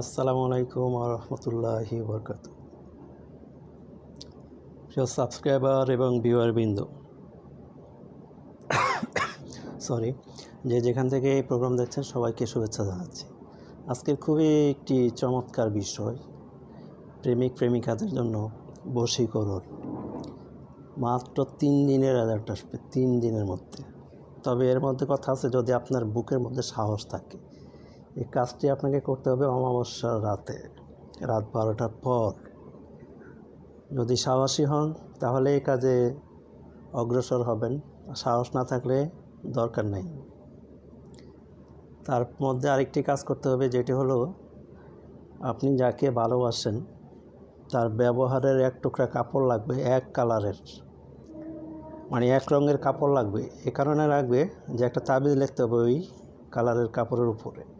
আসসালামু আলাইকুম রহমতুল্লাহি বরকাত প্রিয় সাবস্ক্রাইবার এবং ভিউয়ার বৃন্দ, সরি, যে যেখান থেকে এই প্রোগ্রাম দেখছেন সবাইকে শুভেচ্ছা জানাচ্ছি। আজকের খুবই একটি চমৎকার বিষয়, প্রেমিক প্রেমিকাদের জন্য বশীকরণ। মাত্র তিন দিনের রেজাল্ট আসবে, তিন দিনের মধ্যে। তবে এর মধ্যে কথা আছে, যদি আপনার বুকের মধ্যে সাহস থাকে এই কাজটি আপনাকে করতে হবে অমাবস্যার রাতে, রাত বারোটার পর। যদি সাহসী হন, তাহলে এই কাজে অগ্রসর হবেন। সাহস না থাকলে দরকার নেই। তার মধ্যে আরেকটি কাজ করতে হবে, যেটি হলো, আপনি যাকে ভালোবাসেন, তার ব্যবহারের এক টুকরা কাপড় লাগবে, এক কালারের। মানে এক রঙের কাপড় লাগবে। এ কারণে লাগবে যে একটা তাবিজ লিখতে হবে ওই কালারের কাপড়ের উপরে।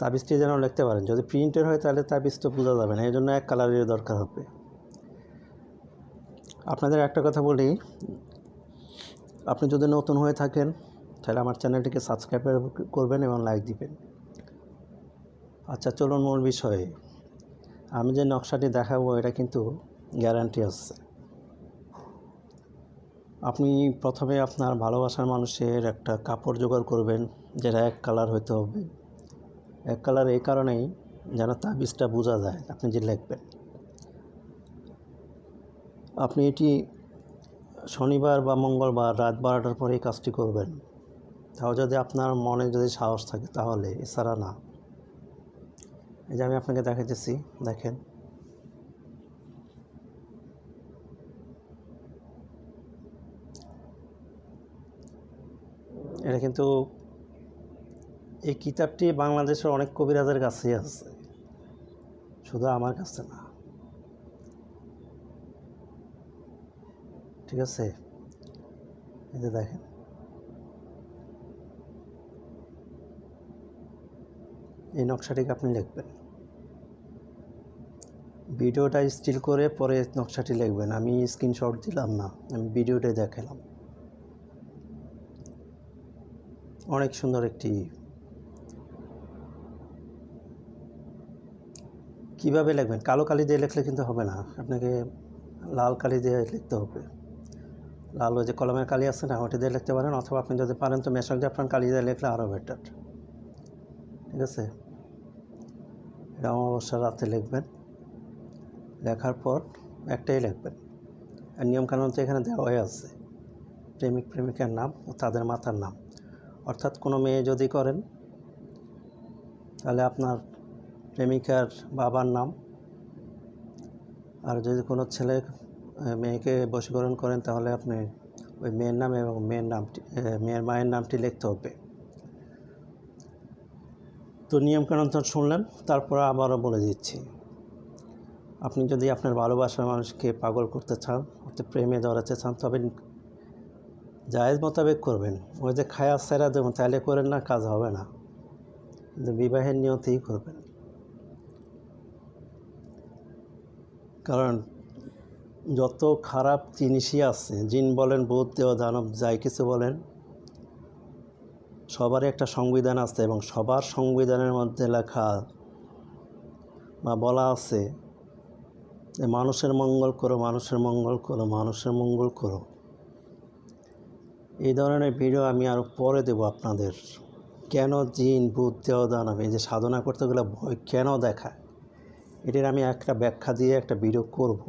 তাবিজটি যেন লিখতে পারেন। যদি প্রিন্টের হয় তাহলে তাবিজ তো বোঝা যাবে না এই জন্য এক কালারের দরকার হবে। আপনাদের একটা কথা বলি, আপনি যদি নতুন হয়ে থাকেন, তাহলে আমার চ্যানেলটিকে সাবস্ক্রাইব করবেন এবং লাইক দিবেন। আচ্ছা চলুন মূল বিষয়ে। আমি যে নকশাটি দেখাবো, এটা কিন্তু গ্যারান্টি আছে। আপনি প্রথমে আপনার ভালোবাসার মানুষের একটা কাপড় জোগাড় করবেন, যেটা এক কালার হইতে হবে। এক কালার এই কারণেই যেন তাবিজটা বোঝা যায়, আপনি যে লিখবেন। আপনি এটি শনিবার বা মঙ্গলবার রাত বারোটার পরে এই কাজটি করবেন। তাও যদি আপনার মনে যদি সাহস থাকে তাহলে, এছাড়া না। এই যে আমি আপনাকে দেখাতেছি দেখেন। এটা কিন্তু এই কিতাবটি বাংলাদেশের অনেক কবিরাজের কাছেই আছে। শুধু আমার কাছে না। ঠিক আছে? এই যে দেখেন। এই নকশাটিকে আপনি লিখবেন। ভিডিওটা স্টিল করে পরে নকশাটি লিখবেন। আমি স্ক্রিনশট দিলাম না, আমি ভিডিওটাই দেখালাম। অনেক সুন্দর একটি কীভাবে লিখবেন? কালো কালি দিয়ে লিখলে কিন্তু হবে না। আপনাকে লাল কালি দিয়ে লিখতে হবে। লাল ওই যে কলমের কালি আছে না, ওটি দিয়ে লিখতে পারেন। অথবা আপনি যদি পারেন তো মেশক দিয়ে আপনার কালি দিয়ে লিখলে আরও বেটার ঠিক আছে? এটা অমাবস্যার রাতে লিখবেন। লেখার পর একটাই লিখবেন। আর নিয়মকানুন তো এখানে দেওয়াই আছে। প্রেমিক প্রেমিকার নাম ও তাদের মাতার নাম। অর্থাৎ কোনো মেয়ে যদি করেন, তাহলে আপনার প্রেমিকার বাবার নাম। আর যদি কোনো ছেলে মেয়েকে বশীকরণ করেন, তাহলে আপনি ওই মেয়ের নাম এবং মেয়ের নামটি মেয়ের মায়ের নামটি লিখতে হবে। তো নিয়মকানুন তো শুনলেন, তারপর আবারও বলে দিচ্ছি। আপনি যদি আপনার ভালোবাসার মানুষকে পাগল করতে চান, অর্থাৎ প্রেমে ধরাতে চান, তবে জায়েজ মোতাবেক করবেন। ওই যে খায়া সেরা দেবেন তাহলে করেন না, কাজ হবে না। কিন্তু বিবাহের নিয়তেই করবেন। কারণ যত খারাপ জিনিসই আছে, জিন বলেন বোধ দেওয়া দানব, যাই কিছু বলেন, সবারই একটা সংবিধান আছে এবং সবার সংবিধানের মধ্যে লেখা বা বলা আছে যে মানুষের মঙ্গল করো, মানুষের মঙ্গল করো, মানুষের মঙ্গল করো। এই ধরনের ভিডিও আমি আরও পরে দেব আপনাদের। কেন জিন বুধ দেওয়া দানব, এই যে সাধনা করতে গেলে ভয় কেন দেখায়? এটির আমি একটা ব্যাখ্যা দিয়ে একটা ভিডিও করব।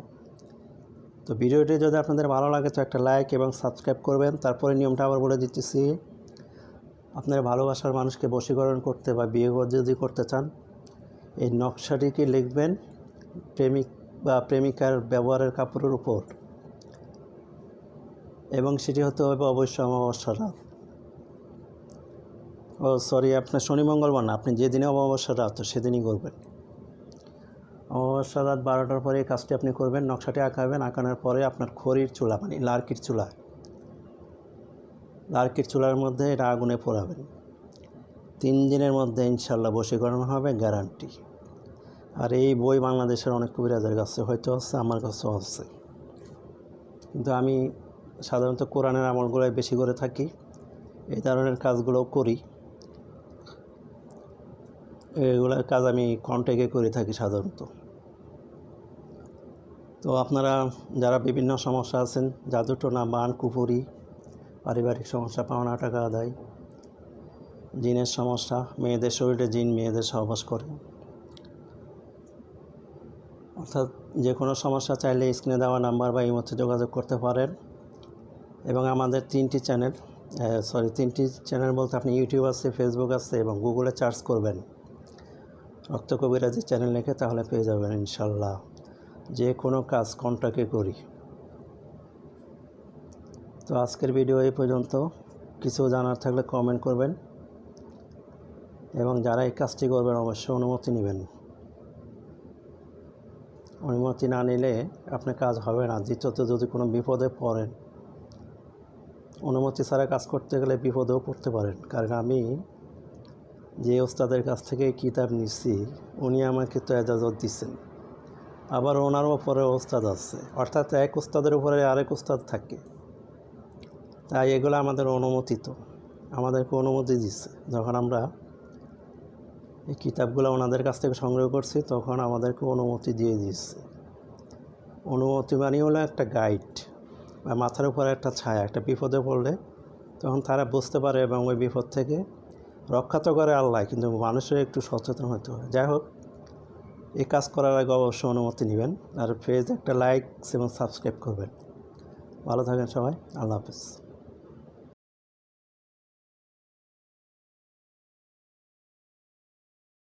তো ভিডিওটি যদি আপনাদের ভালো লাগে, তো একটা লাইক এবং সাবস্ক্রাইব করবেন। তারপরে নিয়মটা আবার বলে দিতেছি, আপনার ভালোবাসার মানুষকে বশীকরণ করতে বা বিয়ে যদি করতে চান, এই নকশাটিকে লিখবেন? প্রেমিক বা প্রেমিকার ব্যবহারের কাপড়ের উপর। এবং সেটি হতে হবে অবশ্যই অমাবস্যা রাত। ও সরি আপনার শনি মঙ্গলবার না, আপনি যেদিনে অমাবস্যা রাত সেদিনই করবেন। অমাবস্যা রাত বারোটার পরে এই কাজটি আপনি করবেন। নকশাটি আঁকাবেন। আঁকানোর পরে আপনার খড়ির চুলা মানে লার্কির চুলা, লার্কির চুলার মধ্যে এটা আগুনে পোড়াবেন। তিন দিনের মধ্যে ইনশাল্লাহ বশীকরণ হবে, গ্যারান্টি। আর এই বই বাংলাদেশের অনেক কবিরাজের কাছে হয়তো আছে, আমার কাছেও আছে। কিন্তু আমি সাধারণত কোরআনের আমলগুলোই বেশি করে থাকি। এই ধরনের কাজগুলোও করি। এগুলো কাজ আমি কন্ট্যাক্টে করে থাকি সাধারণত। তো আপনারা যারা বিভিন্ন সমস্যা আছেন জাদুটোনা মান কুপুরি পারিবারিক সমস্যা, পাওনা টাকা আদায়, জিনের সমস্যা, মেয়েদের শরীরে জিন মেয়েদের সহবাস করে। অর্থাৎ যে কোনো সমস্যা চাইলে স্ক্রিনে দেওয়া নাম্বার বা মধ্যে যোগাযোগ করতে পারেন। এবং আমাদের তিনটি চ্যানেল সরি, তিনটি চ্যানেল বলতে আপনি ইউটিউব আছে, ফেসবুক আছে এবং গুগলে সার্চ করবেন। রক্ত কবিরাজি চ্যানেল লিখে তাহলে পেয়ে যাবেন ইনশাল্লাহ। যে কোনো কাজ কন্টাক্টে করি। তো আজকের ভিডিও এই পর্যন্ত। কিছু জানার থাকলে কমেন্ট করবেন এবং যারা এই কাজটি করবেন অবশ্যই অনুমতি নেবেন। অনুমতি না নিলে আপনার কাজ হবে না। দ্বিতীয়ত, যদি কোনো বিপদে পড়েন, অনুমতি ছাড়া কাজ করতে গেলে বিপদেও পড়তে পারেন। কারণ আমি যে ওস্তাদের কাছ থেকে কিতাব নিচ্ছি, উনি আমাকে তো এজাজত দিচ্ছেন। আবার ওনার ওপরে ওস্তাদ আছে। অর্থাৎ এক ওস্তাদের উপরে আরেক ওস্তাদ থাকে। তাই এগুলো আমাদের অনুমোদিত আমাদেরকে অনুমতি দিচ্ছে যখন আমরা এই কিতাবগুলো ওনাদের কাছ থেকে সংগ্রহ করছি, তখন আমাদেরকে অনুমতি দিয়ে দিচ্ছে অনুমতি মানে হলো একটা গাইড বা মাথার উপরে একটা ছায়া, একটা বিপদে পড়লে তখন তারা বুঝতে পারে এবং ওই বিপদ থেকে রক্ষা তো করে আল্লাহ, কিন্তু মানুষের একটু সচেতন হতে হয় যাই হোক এই কাজ করার আগে অবশ্যই অনুমতি নেবেন আর ফেজ একটা লাইক এবং সাবস্ক্রাইব করবেন। ভালো থাকেন সবাই, আল্লাহ হাফিজ।